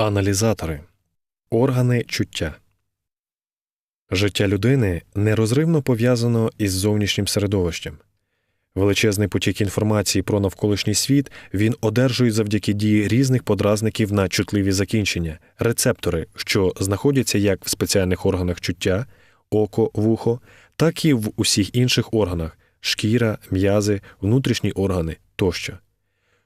Аналізатори органи чуття. Життя людини нерозривно пов'язано із зовнішнім середовищем. Величезний потік інформації про навколишній світ він одержує завдяки дії різних подразників на чутливі закінчення, рецептори, що знаходяться як в спеціальних органах чуття, око, вухо, так і в усіх інших органах шкіра, м'язи, внутрішні органи тощо.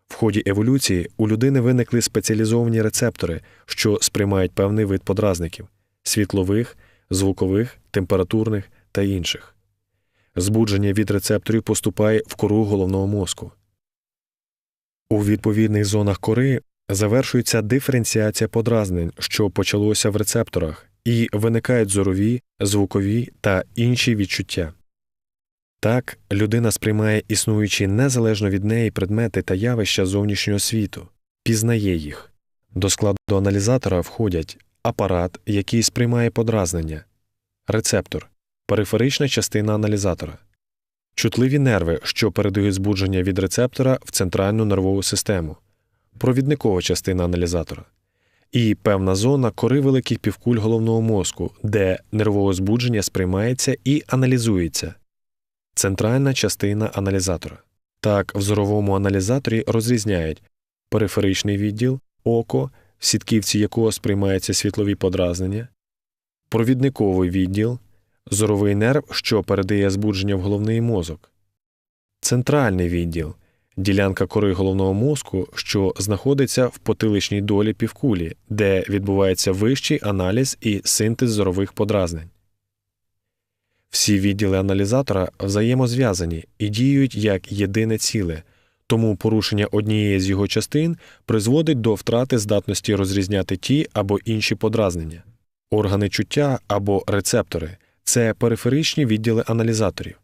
В ході еволюції у людини виникли спеціалізовані рецептори, що сприймають певний вид подразників світлових, звукових, температурних та інших. Збудження від рецепторів поступає в кору головного мозку. У відповідних зонах кори завершується диференціація подразнень, що почалося в рецепторах, і виникають зорові, звукові та інші відчуття. Так, людина сприймає існуючі незалежно від неї предмети та явища зовнішнього світу, пізнає їх. До складу аналізатора входять апарат, який сприймає подразнення, рецептор, периферична частина аналізатора, чутливі нерви, що передають збудження від рецептора в центральну нервову систему, провідникова частина аналізатора, і певна зона кори великих півкуль головного мозку, де нервове збудження сприймається і аналізується центральна частина аналізатора. Так, в зоровому аналізаторі розрізняють периферичний відділ, око, в сітківці якого сприймаються світлові подразнення, провідниковий відділ, зоровий нерв, що передає збудження в головний мозок, центральний відділ, ділянка кори головного мозку, що знаходиться в потиличній долі півкулі, де відбувається вищий аналіз і синтез зорових подразнень. Всі відділи аналізатора взаємозв'язані і діють як єдине ціле, тому порушення однієї з його частин призводить до втрати здатності розрізняти ті або інші подразнення. Органи чуття або рецептори це периферичні відділи аналізаторів.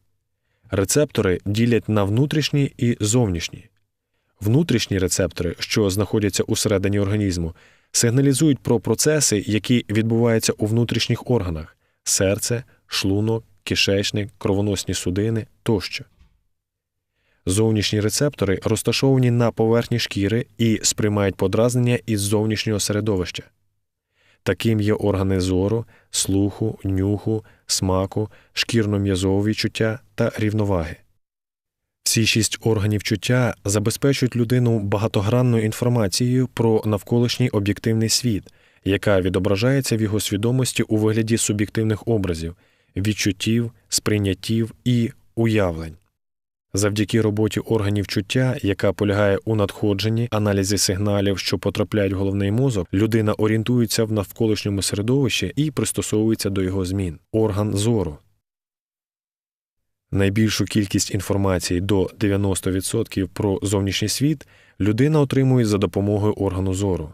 Рецептори ділять на внутрішні і зовнішні. Внутрішні рецептори, що знаходяться усередині організму, сигналізують про процеси, які відбуваються у внутрішніх органах серце, шлунок, кишечник, кровоносні судини тощо. Зовнішні рецептори розташовані на поверхні шкіри і сприймають подразнення із зовнішнього середовища. Таким є органи зору, слуху, нюху, смаку, шкірно-м'язові чуття та рівноваги. Всі шість органів чуття забезпечують людину багатогранною інформацією про навколишній об'єктивний світ, яка відображається в його свідомості у вигляді суб'єктивних образів, відчуттів, сприйняттів і уявлень. Завдяки роботі органів чуття, яка полягає у надходженні, аналізі сигналів, що потрапляють в головний мозок, людина орієнтується в навколишньому середовищі і пристосовується до його змін. Орган зору. Найбільшу кількість інформації до 90% про зовнішній світ людина отримує за допомогою органу зору.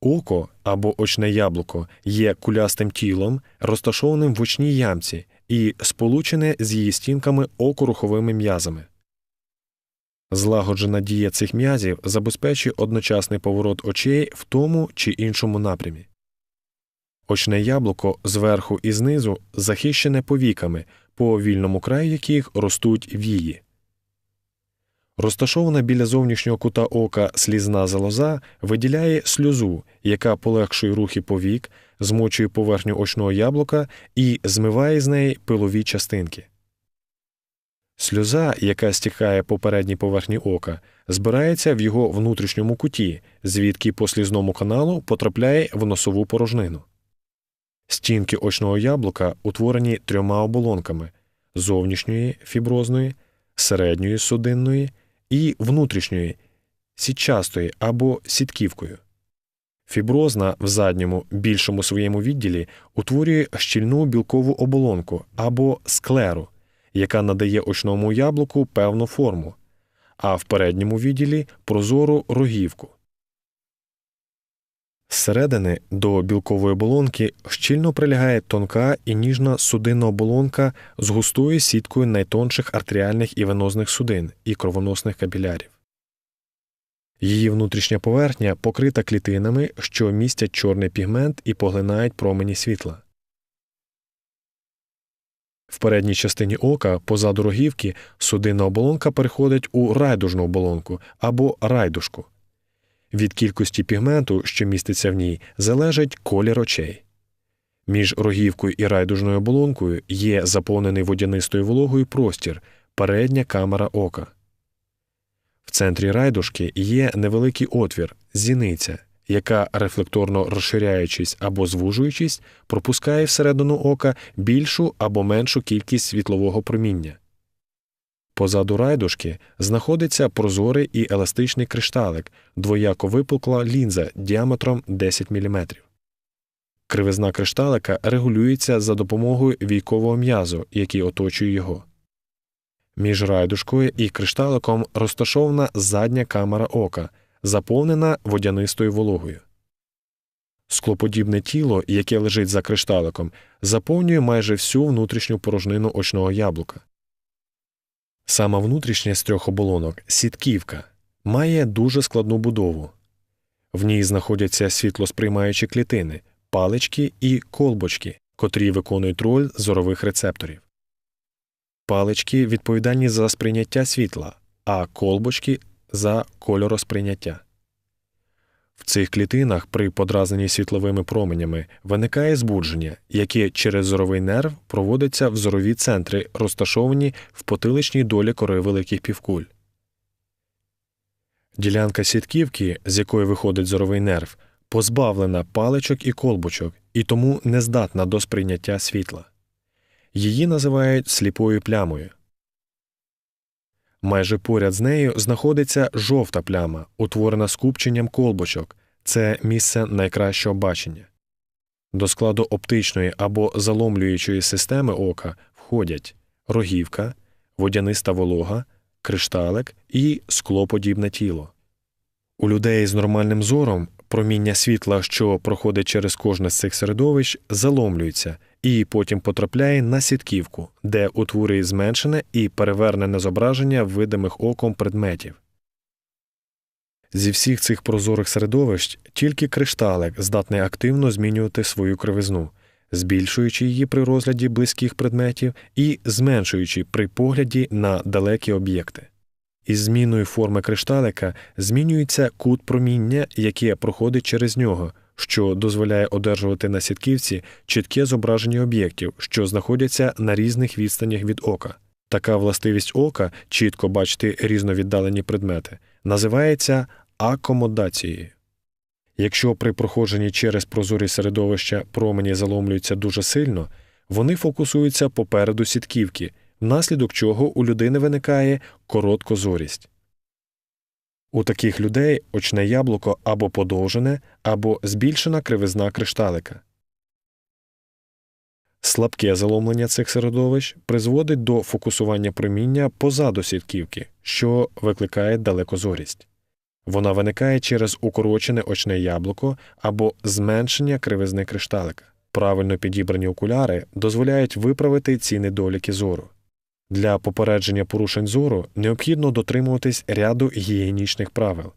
Око або очне яблуко є кулястим тілом, розташованим в очній ямці і сполучене з її стінками окоруховими м'язами. Злагоджена дія цих м'язів забезпечує одночасний поворот очей в тому чи іншому напрямі. Очне яблуко зверху і знизу захищене повіками, по вільному краю яких ростуть вії. Розташована біля зовнішнього кута ока слізна залоза виділяє сльозу, яка полегшує рухи повік, змочує поверхню очного яблука і змиває з неї пилові частинки. Сльоза, яка стікає по передній поверхні ока, збирається в його внутрішньому куті, звідки по слізному каналу потрапляє в носову порожнину. Стінки очного яблука утворені трьома оболонками зовнішньої фіброзної, середньої судинної і внутрішньої сітчастої або сітківкою. Фіброзна в задньому більшому своєму відділі утворює щільну білкову оболонку або склеру, яка надає очному яблуку певну форму, а в передньому відділі прозору рогівку. Зсередини до білкової оболонки щільно прилягає тонка і ніжна судинна оболонка з густою сіткою найтонших артеріальних і венозних судин і кровоносних капілярів. Її внутрішня поверхня покрита клітинами, що містять чорний пігмент і поглинають промені світла. В передній частині ока позаду рогівки судинна оболонка переходить у райдужну оболонку або райдушку. Від кількості пігменту, що міститься в ній, залежить колір очей. Між рогівкою і райдужною оболонкою є заповнений водянистою вологою простір, передня камера ока. В центрі райдушки є невеликий отвір, зіниця, яка, рефлекторно розширяючись або звужуючись, пропускає всередину ока більшу або меншу кількість світлового проміння. Позаду райдушки знаходиться прозорий і еластичний кришталик, двояко випукла лінза діаметром 10 мм. Кривизна кришталика регулюється за допомогою війкового м'язу, який оточує його. Між райдушкою і кришталиком розташована задня камера ока, заповнена водянистою вологою. Склоподібне тіло, яке лежить за кришталиком, заповнює майже всю внутрішню порожнину очного яблука. Сама внутрішня з трьох оболонок сітківка, має дуже складну будову. В ній знаходяться світлосприймаючі клітини, палички і колбочки, котрі виконують роль зорових рецепторів. Палички відповідальні за сприйняття світла, а колбочки за кольоросприйняття. В цих клітинах при подразненні світловими променями виникає збудження, яке через зоровий нерв проводиться в зорові центри, розташовані в потиличній долі кори великих півкуль. Ділянка сітківки, з якої виходить зоровий нерв, позбавлена паличок і колбочок і тому не здатна до сприйняття світла. Її називають сліпою плямою. Майже поряд з нею знаходиться жовта пляма, утворена скупченням колбочок це місце найкращого бачення. До складу оптичної або заломлюючої системи ока входять рогівка, водяниста волога, кришталик і склоподібне тіло. У людей з нормальним зором проміння світла, що проходить через кожне з цих середовищ, заломлюється і потім потрапляє на сітківку, де утворює зменшене і перевернене зображення видимих оком предметів. Зі всіх цих прозорих середовищ тільки кришталик здатний активно змінювати свою кривизну, збільшуючи її при розгляді близьких предметів і зменшуючи при погляді на далекі об'єкти. Із зміною форми кришталика змінюється кут проміння, яке проходить через нього, що дозволяє одержувати на сітківці чітке зображення об'єктів, що знаходяться на різних відстанях від ока. Така властивість ока чітко бачити різновіддалені предмети, називається акомодацією. Якщо при проходженні через прозорі середовища промені заломлюються дуже сильно, вони фокусуються попереду сітківки внаслідок чого у людини виникає короткозорість. У таких людей очне яблуко або подовжене, або збільшена кривизна кришталика. Слабке заломлення цих середовищ призводить до фокусування проміння позаду сітківки, що викликає далекозорість. Вона виникає через укорочене очне яблуко або зменшення кривизни кришталика. Правильно підібрані окуляри дозволяють виправити ці недоліки зору. Для попередження порушень зору необхідно дотримуватись ряду гігієнічних правил.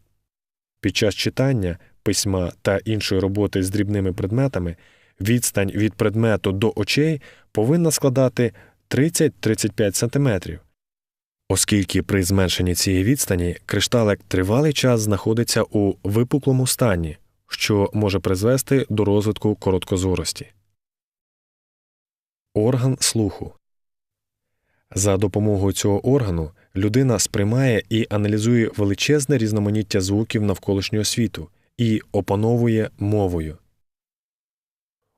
Під час читання, письма та іншої роботи з дрібними предметами відстань від предмету до очей повинна складати 30-35 см, оскільки при зменшенні цієї відстані кришталик тривалий час знаходиться у випуклому стані, що може призвести до розвитку короткозорості. Орган слуху за допомогою цього органу людина сприймає і аналізує величезне різноманіття звуків навколишнього світу і опановує мовою.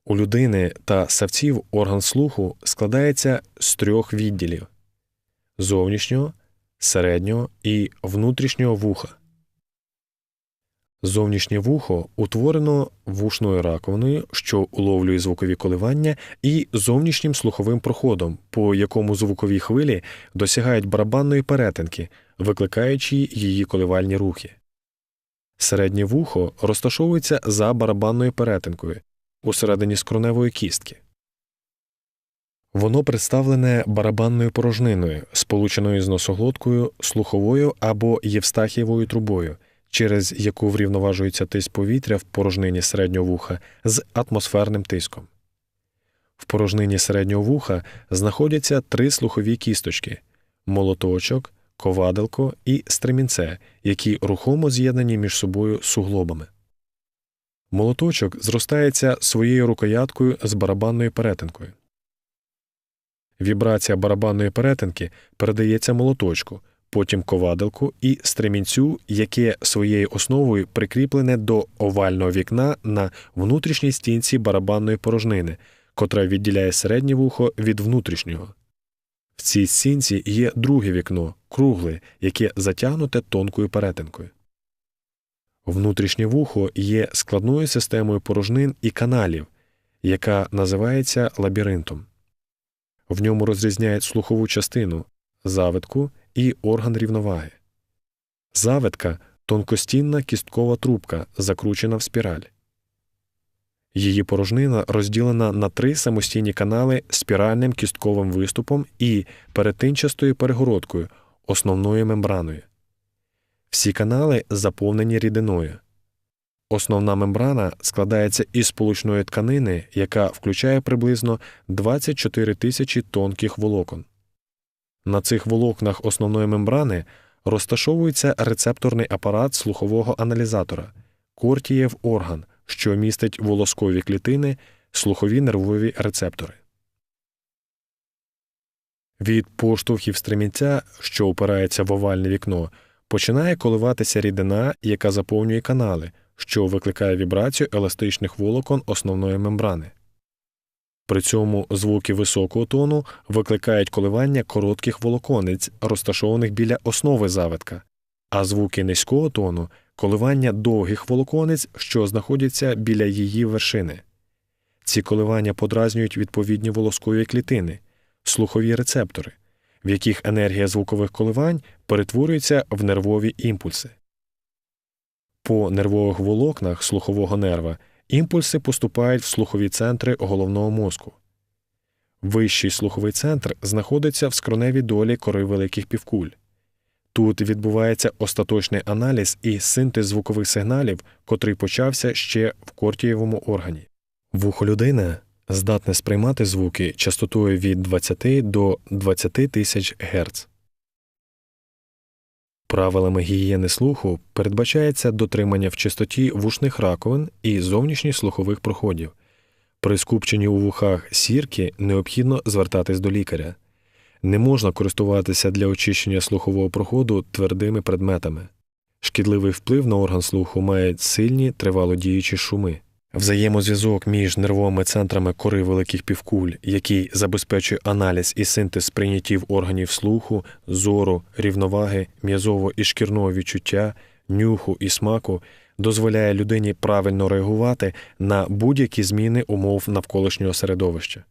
У людини та савців орган слуху складається з трьох відділів зовнішнього, середнього і внутрішнього вуха. Зовнішнє вухо утворено вушною раковиною, що уловлює звукові коливання, і зовнішнім слуховим проходом, по якому звукові хвилі досягають барабанної перетинки, викликаючи її коливальні рухи. Середнє вухо розташовується за барабанною перетинкою усередині скроневої кістки. Воно представлене барабанною порожниною, сполученою з носоглоткою, слуховою або євстахієвою трубою через яку врівноважується тиск повітря в порожнині середнього вуха з атмосферним тиском. В порожнині середнього вуха знаходяться три слухові кісточки молоточок, коваделко і стремінце, які рухомо з'єднані між собою суглобами. Молоточок зростається своєю рукояткою з барабанною перетинкою. Вібрація барабанної перетинки передається молоточку, потім коваделку і стремінцю, яке своєю основою прикріплене до овального вікна на внутрішній стінці барабанної порожнини, котра відділяє середнє вухо від внутрішнього. В цій стінці є друге вікно, кругле, яке затягнуте тонкою перетинкою. Внутрішнє вухо є складною системою порожнин і каналів, яка називається лабіринтом. В ньому розрізняють слухову частину, завитку і орган рівноваги. Завитка тонкостінна кісткова трубка, закручена в спіраль. Її порожнина розділена на три самостійні канали спіральним кістковим виступом і перетинчастою перегородкою, основною мембраною. Всі канали заповнені рідиною. Основна мембрана складається із сполучної тканини, яка включає приблизно 24 тисячі тонких волокон. На цих волокнах основної мембрани розташовується рецепторний апарат слухового аналізатора кортієв орган, що містить волоскові клітини, слухові нервові рецептори. Від поштовхів стремінця, що опирається в овальне вікно, починає коливатися рідина, яка заповнює канали, що викликає вібрацію еластичних волокон основної мембрани. При цьому звуки високого тону викликають коливання коротких волоконець, розташованих біля основи завитка, а звуки низького тону коливання довгих волоконець, що знаходяться біля її вершини. Ці коливання подразнюють відповідні волоскові клітини, слухові рецептори, в яких енергія звукових коливань перетворюється в нервові імпульси. По нервових волокнах слухового нерва імпульси поступають в слухові центри головного мозку. Вищий слуховий центр знаходиться в скроневій долі кори великих півкуль. Тут відбувається остаточний аналіз і синтез звукових сигналів, котрий почався ще в кортієвому органі. Вухо людини здатне сприймати звуки частотою від 20 до 20 тисяч Гц. Правилами гігієни слуху передбачається дотримання в чистоті вушних раковин і зовнішніх слухових проходів. При скупченні у вухах сірки необхідно звертатись до лікаря. Не можна користуватися для очищення слухового проходу твердими предметами. Шкідливий вплив на орган слуху мають сильні тривалодіючі шуми. Взаємозв'язок між нервовими центрами кори великих півкуль, який забезпечує аналіз і синтез прийняттів органів слуху, зору, рівноваги, м'язового і шкірного відчуття, нюху і смаку, дозволяє людині правильно реагувати на будь-які зміни умов навколишнього середовища.